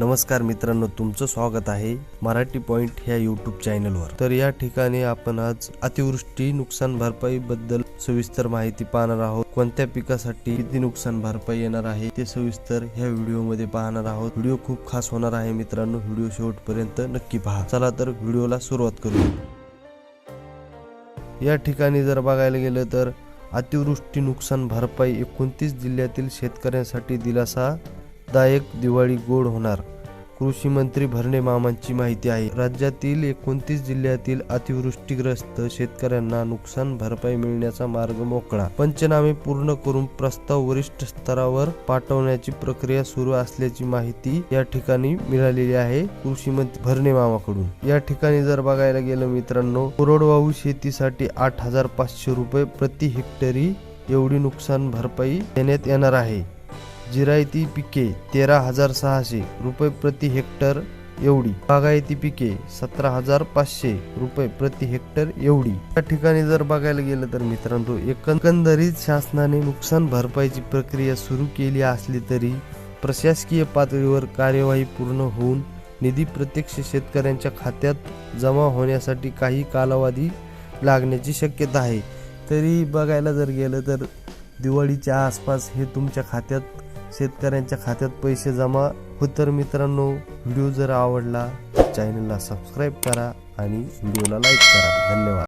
नमस्कार मित्रांनो तुमचं स्वागत आहे मराठी पॉइंट ह्या यूट्यूब चॅनलवर. तर या ठिकाणी आपण आज अतिवृष्टी नुकसान भरपाई बद्दल सविस्तर माहिती पाहणार आहोत. कोणत्या पिकासाठी किती नुकसान भरपाई येणार आहे ते सविस्तर ह्या व्हिडिओमध्ये पाहणार आहोत. व्हिडिओ खूप खास होणार आहे मित्रांनो व्हिडिओ शेवटपर्यंत नक्की पहा. चला तर व्हिडिओला सुरुवात करू. या ठिकाणी जर बघायला गेलं तर अतिवृष्टी नुकसान भरपाई एकोणतीस जिल्ह्यातील शेतकऱ्यांसाठी दिलासा दायक दिवाळी गोड होणार. कृषी मंत्री भरणे मामांची माहिती आहे. राज्यातील एकोणतीस जिल्ह्यातील अतिवृष्टीग्रस्त शेतकऱ्यांना नुकसान भरपाई मिळण्याचा मार्ग मोकळा. पंचनामे पूर्ण करून प्रस्ताव वरिष्ठ स्तरावर पाठवण्याची प्रक्रिया सुरू असल्याची माहिती या ठिकाणी मिळालेली आहे. कृषी मंत्री भरणे मामाकडून. या ठिकाणी जर बघायला गेलं मित्रांनो कोरडवाहू शेतीसाठी आठ हजार पाचशे रुपये प्रति हेक्टरी एवढी नुकसान भरपाई देण्यात येणार आहे. जिरायती पिके तेरा हजार सहाशे रुपये प्रति हेक्टर एवढी. बागायती पिके सतरा हजार पाचशे रुपये प्रति हेक्टर एवढी. या ठिकाणी जर बघायला गेलं तर मित्रांनो एकंदरीत शासनाने नुकसान भरपाईची प्रक्रिया सुरू केली असली तरी प्रशासकीय पातळीवर कार्यवाही पूर्ण होऊन निधी प्रत्यक्ष शेतकऱ्यांच्या खात्यात जमा होण्यासाठी काही कालावधी लागण्याची शक्यता आहे. तरी बघायला जर गेलं तर दिवाळीच्या आसपास हे तुमच्या खात्यात शेतकऱ्यांच्या खात्यात पैसे जमा हो तर मित्रांनो व्हिडिओ जर आवडला चॅनलला सबस्क्राईब करा आणि व्हिडिओला लाईक करा. धन्यवाद.